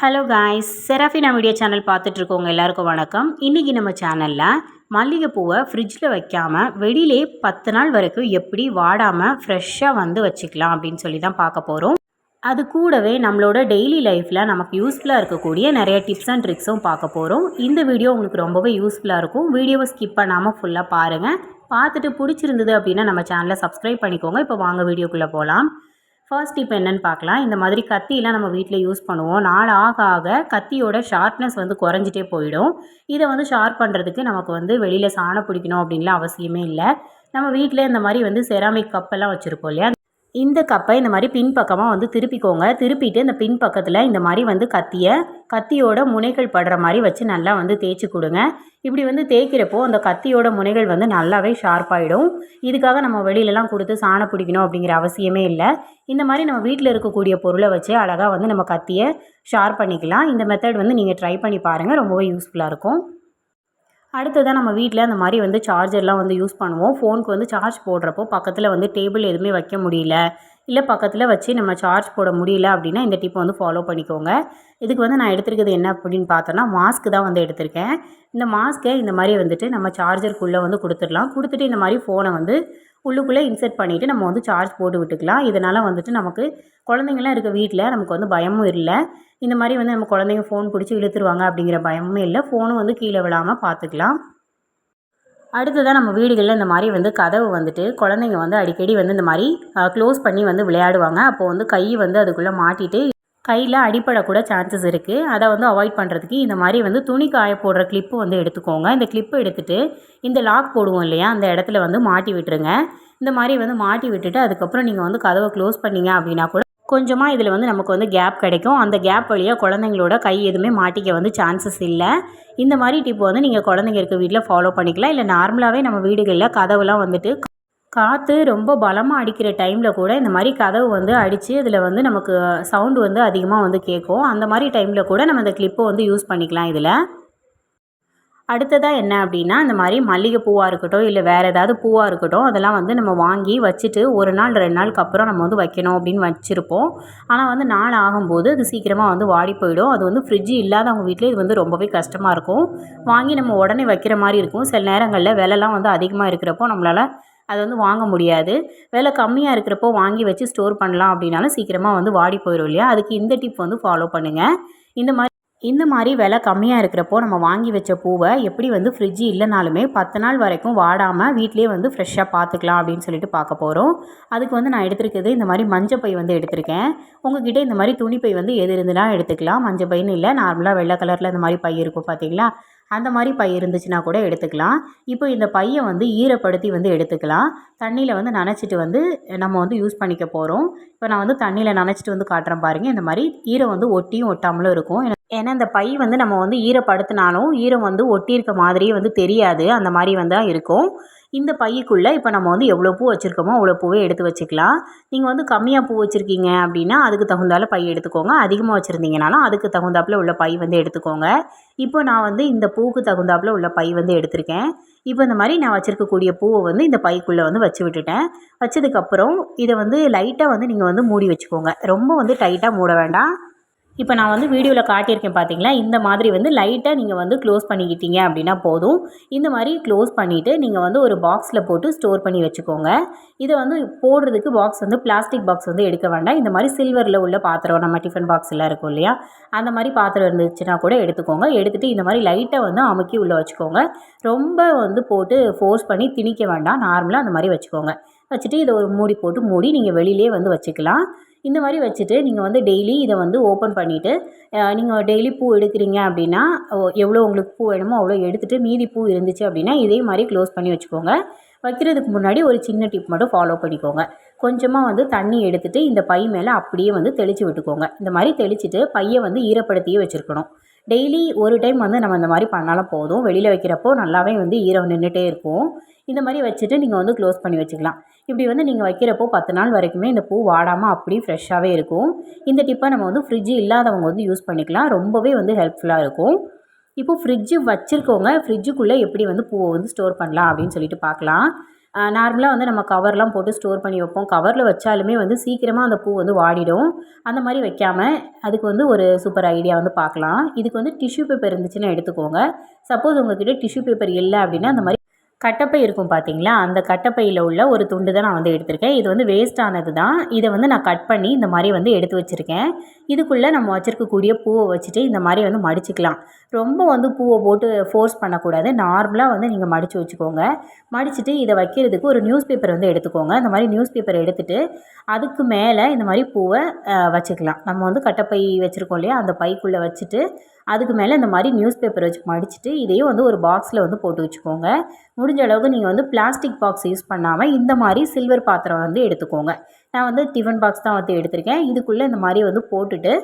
Hello guys Serafina video channel பார்த்துட்ருக்கவங்க எல்லாருக்கும் வணக்கம். இன்றைக்கி நம்ம சேனலில் மல்லிகைப்பூவை ஃப்ரிட்ஜில் வைக்காமல் வெளியிலே பத்து நாள் வரைக்கும் எப்படி வாடாமல் ஃப்ரெஷ்ஷாக வந்து வச்சுக்கலாம் அப்படின்னு சொல்லி தான் பார்க்க போகிறோம் அது கூடவே நம்மளோட டெய்லி லைஃப்பில் நமக்கு யூஸ்ஃபுல்லாக இருக்கக்கூடிய நிறைய டிப்ஸ் அண்ட் ட்ரிக்ஸும் பார்க்க போகிறோம் இந்த வீடியோ உங்களுக்கு ரொம்பவே யூஸ்ஃபுல்லாக இருக்கும். வீடியோவை ஸ்கிப் பண்ணாமல் ஃபுல்லாக பாருங்கள் பார்த்துட்டு பிடிச்சிருந்தது அப்படின்னா நம்ம சேனலை சப்ஸ்கிரைப் பண்ணிக்கோங்க. இப்போ வாங்க வீடியோக்குள்ளே போகலாம் ஃபர்ஸ்ட் இப்போ என்னென்னு பார்க்கலாம். இந்த மாதிரி கத்தியெல்லாம் நம்ம வீட்டில் யூஸ் பண்ணுவோம். நாள் ஆக ஆக கத்தியோட ஷார்ப்னஸ் வந்து குறைஞ்சிட்டே போயிடும். இதை வந்து ஷார்ப் பண்ணுறதுக்கு நமக்கு வந்து வெளியில் சாணம் பிடிக்கணும் அப்படின்லாம் அவசியமே இல்லை. நம்ம வீட்டில் இந்த மாதிரி வந்து செராமிக் கப்பெல்லாம் வச்சுருப்போம் இல்லையா? இந்த கப்பை இந்த மாதிரி பின்பக்கமாக வந்து திருப்பிக்கோங்க. திருப்பிட்டு இந்த பின்பக்கத்தில் இந்த மாதிரி வந்து கத்தியை கத்தியோட முனைகள் படுற மாதிரி வச்சு நல்லா வந்து தேய்ச்சி கொடுங்க. இப்படி வந்து தேய்க்கிறப்போ அந்த கத்தியோட முனைகள் வந்து நல்லாவே ஷார்ப்பாயிடும் இதுக்காக நம்ம வெளியிலலாம் கொடுத்து சாணம் பிடிக்கணும் அப்படிங்கிற அவசியமே இல்லை. இந்த மாதிரி நம்ம வீட்டில் இருக்கக்கூடிய பொருளை வச்சு அழகாக வந்து நம்ம கத்தியை ஷார்ப் பண்ணிக்கலாம். இந்த மெத்தட் வந்து நீங்கள் ட்ரை பண்ணி பாருங்கள் ரொம்பவே யூஸ்ஃபுல்லாக இருக்கும். அடுத்ததாக நம்ம வீட்டில் அந்த மாதிரி வந்து சார்ஜர்லாம் வந்து யூஸ் பண்ணுவோம். ஃபோனுக்கு வந்து சார்ஜ் போடுறப்போ பக்கத்தில் வந்து டேபிள் எதுவுமே வைக்க முடியல. இல்லை பக்கத்தில் வச்சு நம்ம சார்ஜ் போட முடியல அப்படின்னா இந்த டிப்பை வந்து ஃபாலோ பண்ணிக்கோங்க. இதுக்கு வந்து நான் எடுத்துருக்கிறது என்ன அப்படின்னு பார்த்தோன்னா மாஸ்க்கு தான் வந்து எடுத்திருக்கேன். இந்த மாஸ்க்கை இந்த மாதிரி வந்துட்டு நம்ம சார்ஜருக்குள்ளே வந்து கொடுத்துடலாம். கொடுத்துட்டு இந்த மாதிரி ஃபோனை வந்து உள்ளுக்குள்ளே இன்செர்ட் பண்ணிவிட்டு நம்ம வந்து சார்ஜ் போட்டு விட்டுக்கலாம். இதனால் வந்துட்டு நமக்கு குழந்தைங்களாம் இருக்க வீட்டில் நமக்கு வந்து பயமும் இல்லை. இந்த மாதிரி வந்து நம்ம குழந்தைங்க ஃபோன் பிடிச்சி இழுத்துருவாங்க அப்படிங்கிற பயமும் இல்லை. ஃபோனும் வந்து கீழே விழாமல் பார்த்துக்கலாம். அடுத்ததாக நம்ம வீடுகளில் இந்த மாதிரி வந்து கதவு வந்துட்டு குழந்தைங்க வந்து அடிக்கடி வந்து இந்த மாதிரி க்ளோஸ் பண்ணி வந்து விளையாடுவாங்க. அப்போது வந்து கை வந்து அதுக்குள்ளே மாட்டிட்டு கையில் அடிப்படக்கூட சான்சஸ் இருக்குது அதை வந்து அவாய்ட் பண்ணுறதுக்கு இந்த மாதிரி வந்து துணி காய போடுற கிளிப்பு வந்து எடுத்துக்கோங்க. இந்த கிளிப்பு எடுத்துகிட்டு இந்த லாக் போடுவோம் இல்லையா அந்த இடத்துல வந்து மாட்டி விட்டுருங்க. இந்த மாதிரி வந்து மாட்டி விட்டுட்டு அதுக்கப்புறம் நீங்கள் வந்து கதவை க்ளோஸ் பண்ணீங்க அப்படின்னா கூட கொஞ்சமாக இதில் வந்து நமக்கு வந்து கேப் கிடைக்கும். அந்த கேப் வழியாக குழந்தைங்களோட கை எதுவுமே மாட்டிக்க வந்து சான்சஸ் இல்லை. இந்த மாதிரி டிப் வந்து நீங்கள் குழந்தைங்க இருக்க வீட்டில் ஃபாலோ பண்ணிக்கலாம். இல்லை நார்மலாகவே நம்ம வீடுகளில் கதவுலாம் வந்துட்டு காற்று ரொம்ப பலமாக அடிக்கிற டைமில் கூட இந்த மாதிரி கதவு வந்து அடித்து இதில் வந்து நமக்கு சவுண்டு வந்து அதிகமாக வந்து கேட்கும் அந்த மாதிரி டைமில் கூட நம்ம இந்த கிளிப்பை வந்து யூஸ் பண்ணிக்கலாம் இதில். அடுத்ததாக என்ன அப்படின்னா இந்த மாதிரி மல்லிகை பூவாக இருக்கட்டும் இல்லை வேறு ஏதாவது பூவாக இருக்கட்டும் அதெல்லாம் வந்து நம்ம வாங்கி வச்சுட்டு ஒரு நாள் ரெண்டு நாளுக்கு அப்புறம் நம்ம வந்து வைக்கணும் அப்படின்னு வச்சுருப்போம். ஆனால் வந்து நாள் ஆகும்போது அது சீக்கிரமாக வந்து வாடி போயிடும். அது வந்து ஃப்ரிட்ஜு இல்லாதவங்க வீட்டில் இது வந்து ரொம்பவே கஷ்டமாக இருக்கும். வாங்கி நம்ம உடனே வைக்கிற மாதிரி இருக்கும். சில நேரங்களில் விலைலாம் வந்து அதிகமாக இருக்கிறப்போ நம்மளால் அது வந்து வாங்க முடியாது. விலை கம்மியாக இருக்கிறப்போ வாங்கி வச்சு ஸ்டோர் பண்ணலாம் அப்படின்னாலும் சீக்கிரமாக வந்து வாடி போயிடும் இல்லையா? அதுக்கு இந்த டிப் வந்து ஃபாலோ பண்ணுங்கள் இந்த மாதிரி இந்த மாதிரி விலை கம்மியாக இருக்கிறப்போ நம்ம வாங்கி வச்ச பூவை எப்படி வந்து ஃப்ரிட்ஜு இல்லைனாலுமே பத்து நாள் வரைக்கும் வாடாமல் வீட்டிலே வந்து ஃப்ரெஷ்ஷாக பார்த்துக்கலாம் அப்படின்னு சொல்லிட்டு பார்க்க போகிறோம் அதுக்கு வந்து நான் எடுத்திருக்கிறது இந்த மாதிரி மஞ்சள் பை வந்து எடுத்திருக்கேன். உங்ககிட்ட இந்த மாதிரி துணிப்பை வந்து எது இருந்துனா எடுத்துக்கலாம். மஞ்சள் பைன்னு இல்லை நார்மலாக வெள்ளை கலரில் இந்த மாதிரி பை இருக்கும் பார்த்தீங்களா? அந்த மாதிரி பை இருந்துச்சுன்னா கூட எடுத்துக்கலாம். இப்போ இந்த பையை வந்து ஈரப்படுத்தி வந்து எடுத்துக்கலாம். தண்ணியில் வந்து நனைச்சிட்டு வந்து நம்ம வந்து யூஸ் பண்ணிக்க போகிறோம் இப்போ நான் வந்து தண்ணியில் நனைச்சிட்டு வந்து காட்டுறேன் பாருங்கள் இந்த மாதிரி ஈரம் வந்து ஒட்டியும் ஒட்டாமலும் இருக்கும். ஏன்னா இந்த பை வந்து நம்ம வந்து ஈரப்படுத்தினாலும் ஈரம் வந்து ஒட்டியிருக்க மாதிரியே வந்து தெரியாது. அந்த மாதிரி வந்து தான் இருக்கும். இந்த பையக்குள்ளே இப்போ நம்ம வந்து எவ்வளோ பூ வச்சுருக்கோமோ அவ்வளோ பூவே எடுத்து வச்சுக்கலாம். நீங்கள் வந்து கம்மியாக பூ வச்சுருக்கீங்க அப்படின்னா அதுக்கு தகுந்தால பை எடுத்துக்கோங்க. அதிகமாக வச்சுருந்தீங்கனாலும் அதுக்கு தகுந்தாப்பில் உள்ள பை வந்து எடுத்துக்கோங்க. இப்போ நான் வந்து இந்த பூவுக்கு தகுந்தாப்பில் உள்ள பை வந்து எடுத்திருக்கேன். இப்போ இந்த மாதிரி நான் வச்சுருக்கக்கூடிய பூவை வந்து இந்த பைக்குள்ளே வந்து வச்சு விட்டுட்டேன். வச்சதுக்கப்புறம் இதை வந்து லைட்டாக வந்து நீங்கள் வந்து மூடி வச்சுக்கோங்க. ரொம்ப வந்து டைட்டாக மூட வேண்டாம். இப்போ நான் வந்து வீடியோவில் காட்டியிருக்கேன் பார்த்தீங்களா? இந்த மாதிரி வந்து லைட்டாக நீங்கள் வந்து க்ளோஸ் பண்ணிக்கிட்டீங்க அப்படின்னா போதும். இந்த மாதிரி க்ளோஸ் பண்ணிவிட்டு நீங்கள் வந்து ஒரு பாக்ஸில் போட்டு ஸ்டோர் பண்ணி வச்சுக்கோங்க. இதை வந்து போடுறதுக்கு பாக்ஸ் வந்து பிளாஸ்டிக் பாக்ஸ் வந்து எடுக்க வேண்டாம். இந்த மாதிரி சில்வரில் உள்ள பாத்திரம் நம்ம டிஃபன் பாக்ஸ் எல்லாம் இருக்கும் இல்லையா? அந்த மாதிரி பாத்திரம் இருந்துச்சுன்னா கூட எடுத்துக்கோங்க. எடுத்துகிட்டு இந்த மாதிரி லைட்டை வந்து அமுக்கி உள்ளே வச்சுக்கோங்க. ரொம்ப வந்து போட்டு ஃபோர்ஸ் பண்ணி திணிக்க வேண்டாம். நார்மலாக அந்த மாதிரி வச்சுக்கோங்க. வச்சுட்டு இதை ஒரு மூடி போட்டு மூடி நீங்கள் வெளியிலே வந்து வச்சுக்கலாம். இந்த மாதிரி வச்சுட்டு நீங்கள் வந்து டெய்லி இதை வந்து ஓப்பன் பண்ணிவிட்டு நீங்கள் டெய்லி பூ எடுக்கிறீங்க அப்படின்னா எவ்வளோ உங்களுக்கு பூ வேணுமோ அவ்வளோ எடுத்துகிட்டு மீதி பூ இருந்துச்சு அப்படின்னா இதே மாதிரி க்ளோஸ் பண்ணி வச்சுக்கோங்க. வைக்கிறதுக்கு முன்னாடி ஒரு சின்ன டிப் மட்டும் ஃபாலோ பண்ணிக்கோங்க. கொஞ்சமாக வந்து தண்ணி எடுத்துகிட்டு இந்த பை மேலே அப்படியே வந்து தெளித்து விட்டுக்கோங்க. இந்த மாதிரி தெளிச்சுட்டு பையை வந்து ஈரப்படுத்தியே வச்சுருக்கணும். டெய்லி ஒரு டைம் வந்து நம்ம இந்த மாதிரி பண்ணாலும் போதும். வெளியில் வைக்கிறப்போ நல்லாவே வந்து ஈரம் நின்றுட்டே இருக்கும். இந்த மாதிரி வச்சுட்டு நீங்கள் வந்து க்ளோஸ் பண்ணி வச்சுக்கலாம். இப்படி வந்து நீங்கள் வைக்கிறப்போ பத்து நாள் வரைக்குமே இந்த பூ வாடாமல் அப்படியே ஃப்ரெஷ்ஷாகவே இருக்கும். இந்த டிப்பை நம்ம வந்து ஃப்ரிட்ஜு இல்லாதவங்க வந்து யூஸ் பண்ணிக்கலாம். ரொம்பவே வந்து ஹெல்ப்ஃபுல்லாக இருக்கும். இப்போது ஃப்ரிட்ஜு வச்சுருக்கவங்க ஃப்ரிட்ஜுக்குள்ளே எப்படி வந்து பூவை வந்து ஸ்டோர் பண்ணலாம் அப்படின்னு சொல்லிட்டு பார்க்கலாம். நார்மலாக வந்து நம்ம கவர்லாம் போட்டு ஸ்டோர் பண்ணி வைப்போம். கவரில் வச்சாலுமே வந்து சீக்கிரமாக அந்த பூ வந்து வாடிடும். அந்த மாதிரி வைக்காமல் அதுக்கு வந்து ஒரு சூப்பர் ஐடியா வந்து பார்க்கலாம். இதுக்கு வந்து டிஷ்யூ பேப்பர் இருந்துச்சுன்னா எடுத்துக்கோங்க. சப்போஸ் உங்ககிட்ட டிஷ்யூ பேப்பர் இல்லை அப்படின்னா அந்த மாதிரி கட்டப்பை இருக்கும் பார்த்தீங்களா அந்த கட்டப்பையில் உள்ள ஒரு துண்டு தான் நான் வந்து எடுத்திருக்கேன். இது வந்து வேஸ்டானது தான். இதை வந்து நான் கட் பண்ணி இந்த மாதிரி வந்து எடுத்து வச்சுருக்கேன். இதுக்குள்ளே நம்ம வச்சுருக்கக்கூடிய பூவை வச்சுட்டு இந்த மாதிரி வந்து மடிச்சுக்கலாம். ரொம்ப வந்து பூவை போட்டு ஃபோர்ஸ் பண்ணக்கூடாது. நார்மலாக வந்து நீங்கள் மடித்து வச்சுக்கோங்க. மடிச்சுட்டு இதை வைக்கிறதுக்கு ஒரு நியூஸ் பேப்பர் வந்து எடுத்துக்கோங்க. இந்த மாதிரி நியூஸ் பேப்பர் எடுத்துகிட்டு அதுக்கு மேலே இந்த மாதிரி பூவை வச்சுக்கலாம். நம்ம வந்து கட்டப்பை வச்சுருக்கோம் இல்லையா? அந்த பைக்குள்ளே வச்சுட்டு அதுக்கு மேலே இந்த மாதிரி நியூஸ் பேப்பர் வச்சு மடிச்சுட்டு இதையும் வந்து ஒரு பாக்ஸில் வந்து போட்டு வச்சுக்கோங்க. முடிஞ்ச அளவுக்கு நீங்கள் வந்து பிளாஸ்டிக் பாக்ஸ் யூஸ் பண்ணாமல் இந்த மாதிரி சில்வர் பாத்திரம் வந்து எடுத்துக்கோங்க. நான் வந்து டிஃபன் பாக்ஸ் தான் வந்து எடுத்திருக்கேன். இதுக்குள்ளே இந்த மாதிரி வந்து போட்டுட்டு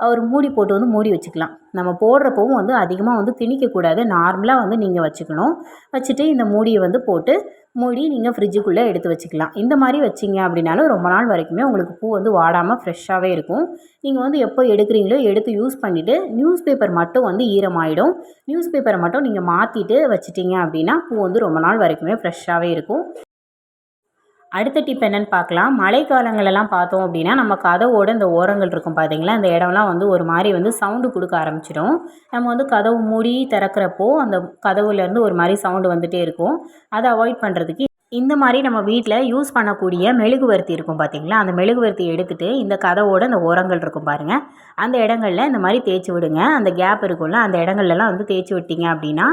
ஒரு மூடி போட்டு வந்து மூடி வச்சுக்கலாம். நம்ம போடுறப்பவும் வந்து அதிகமாக வந்து திணிக்கக்கூடாது. நார்மலாக வந்து நீங்கள் வச்சுக்கணும். வச்சுட்டு இந்த மூடியை வந்து போட்டு மூடி நீங்கள் ஃப்ரிட்ஜுக்குள்ளே எடுத்து வச்சுக்கலாம். இந்த மாதிரி வச்சிங்க அப்படின்னாலும் ரொம்ப நாள் வரைக்குமே உங்களுக்கு பூ வந்து வாடாமல் ஃப்ரெஷ்ஷாகவே இருக்கும். நீங்கள் வந்து எப்போ எடுக்கிறீங்களோ எடுத்து யூஸ் பண்ணிவிட்டு நியூஸ் பேப்பர் மட்டும் வந்து ஈரமாயிடும். நியூஸ் பேப்பரை மட்டும் நீங்கள் மாற்றிட்டு வச்சிட்டிங்க அப்படின்னா பூ வந்து ரொம்ப நாள் வரைக்குமே ஃப்ரெஷ்ஷாகவே இருக்கும். அடுத்த டிப் என்னென்னு பார்க்கலாம். மழைக்காலங்களெல்லாம் பார்த்தோம் அப்படின்னா நம்ம கதவோட இந்த ஓரங்கள் இருக்கும் பார்த்தீங்களா அந்த இடம்லாம் வந்து ஒரு மாதிரி வந்து சவுண்டு கொடுக்க ஆரம்பிச்சிடும். நம்ம வந்து கதவு மூடி திறக்கிறப்போ அந்த கதவுலேருந்து ஒரு மாதிரி சவுண்டு வந்துகிட்டே இருக்கும். அதை அவாய்ட் பண்ணுறதுக்கு இந்த மாதிரி நம்ம வீட்டில் யூஸ் பண்ணக்கூடிய மெழுகுவர்த்தி இருக்கும் பார்த்திங்களா அந்த மெழுகுவர்த்தி எடுத்துகிட்டு இந்த கதவோட அந்த ஓரங்கள் இருக்கும் பாருங்கள் அந்த இடங்களில் இந்த மாதிரி தேய்ச்சி விடுங்க. அந்த கேப் இருக்கும்ல அந்த இடங்கள்லாம் வந்து தேய்ச்சி விட்டிங்க அப்படின்னா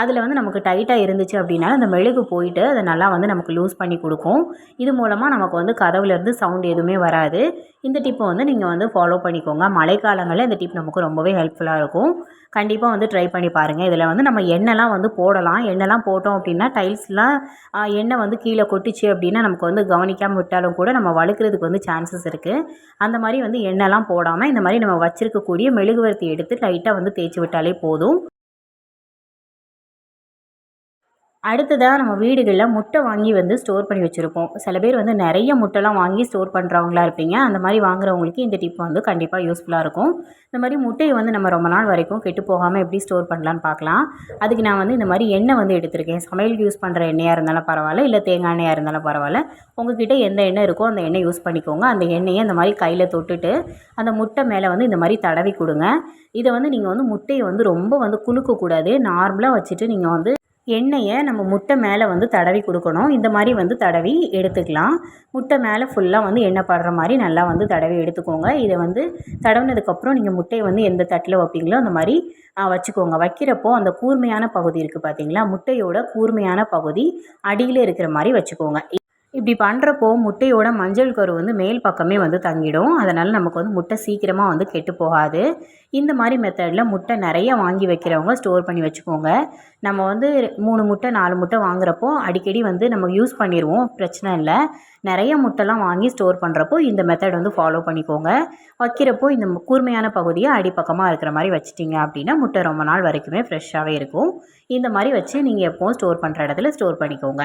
அதில் வந்து நமக்கு டைட்டாக இருந்துச்சு அப்படின்னா அந்த மெழுகு போயிட்டு அதை நல்லா வந்து நமக்கு லூஸ் பண்ணி கொடுக்கும். இது மூலமாக நமக்கு வந்து கதவுலேருந்து சவுண்ட் எதுவுமே வராது. இந்த டிப்பை வந்து நீங்கள் வந்து ஃபாலோ பண்ணிக்கோங்க. மழைக்காலங்களில் இந்த டிப் நமக்கு ரொம்பவே ஹெல்ப்ஃபுல்லாக இருக்கும். கண்டிப்பாக வந்து ட்ரை பண்ணி பாருங்கள் இதில் வந்து நம்ம எண்ணெய்லாம் வந்து போடலாம். எண்ணெய்லாம் போட்டோம் அப்படின்னா டைல்ஸ்லாம் எண்ணெய் வந்து கீழே கொட்டிச்சு அப்படின்னா நமக்கு வந்து கவனிக்காமல் விட்டாலும் கூட நம்ம வழுக்கிறதுக்கு வந்து சான்சஸ் இருக்குது அந்த மாதிரி வந்து எண்ணெய்லாம் போடாமல் இந்த மாதிரி நம்ம வச்சுருக்கக்கூடிய மெழுகுவர்த்தி எடுத்து லைட்டாக வந்து தேய்ச்சி விட்டாலே போதும். அடுத்ததாக நம்ம வீடுகளில் முட்டை வாங்கி வந்து ஸ்டோர் பண்ணி வச்சுருப்போம். சில பேர் வந்து நிறைய முட்டைலாம் வாங்கி ஸ்டோர் பண்ணுறவங்களா இருப்பீங்க. அந்த மாதிரி வாங்குறவங்களுக்கு இந்த டிப் வந்து கண்டிப்பாக யூஸ்ஃபுல்லாக இருக்கும். இந்த மாதிரி முட்டையை வந்து நம்ம ரொம்ப நாள் வரைக்கும் கெட்டு போகாமல் எப்படி ஸ்டோர் பண்ணலான்னு பார்க்கலாம். அதுக்கு நான் வந்து இந்த மாதிரி எண்ணெய் வந்து எடுத்திருக்கேன். சமையலுக்கு யூஸ் பண்ணுற எண்ணெயாக இருந்தாலும் பரவாயில்ல இல்லை தேங்காய் எண்ணெயாக இருந்தாலும் பரவாயில்ல. உங்ககிட்ட எந்த எண்ணெய் இருக்கோ அந்த எண்ணெய் யூஸ் பண்ணிக்கோங்க. அந்த எண்ணெயை இந்த மாதிரி கையில் தொட்டுட்டு அந்த முட்டை மேலே வந்து இந்த மாதிரி தடவி கொடுங்க. இதை வந்து நீங்கள் வந்து முட்டையை வந்து ரொம்ப வந்து குலுக்கக்கூடாது. நார்மலாக வச்சுட்டு நீங்கள் வந்து எண்ணெயை நம்ம முட்டை மேலே வந்து தடவி கொடுக்கணும். இந்த மாதிரி வந்து தடவி எடுத்துக்கலாம். முட்டை மேலே ஃபுல்லாக வந்து எண்ணெய் படுற மாதிரி நல்லா வந்து தடவி எடுத்துக்கோங்க. இதை வந்து தடவினதுக்கப்புறம் நீங்கள் முட்டையை வந்து எந்த தட்டில் வைப்பீங்களோ அந்த மாதிரி வச்சுக்கோங்க. வைக்கிறப்போ அந்த கூர்மையான பகுதி இருக்குது பார்த்தீங்களா முட்டையோட கூர்மையான பகுதி அடியில் இருக்கிற மாதிரி வச்சுக்கோங்க. இப்படி பண்ணுறப்போ முட்டையோட மஞ்சள் கரு வந்து மேல் பக்கமே வந்து தங்கிடும். அதனால் நமக்கு வந்து முட்டை சீக்கிரமாக வந்து கெட்டு போகாது. இந்த மாதிரி மெத்தடில் முட்டை நிறைய வாங்கி வைக்கிறவங்க ஸ்டோர் பண்ணி வச்சுக்கோங்க. நம்ம வந்து மூணு முட்டை நாலு முட்டை வாங்குறப்போ அடிக்கடி வந்து நம்ம யூஸ் பண்ணிடுவோம் பிரச்சனை இல்லை. நிறைய முட்டைலாம் வாங்கி ஸ்டோர் பண்ணுறப்போ இந்த மெத்தட் வந்து ஃபாலோ பண்ணிக்கோங்க. வைக்கிறப்போ இந்த கூர்மையான பகுதியை அடிப்பக்கமாக இருக்கிற மாதிரி வச்சிட்டிங்க அப்படின்னா முட்டை ரொம்ப நாள் வரைக்குமே ஃப்ரெஷ்ஷாகவே இருக்கும். இந்த மாதிரி வச்சு நீங்கள் எப்போவும் ஸ்டோர் பண்ணுற இடத்துல ஸ்டோர் பண்ணிக்கோங்க.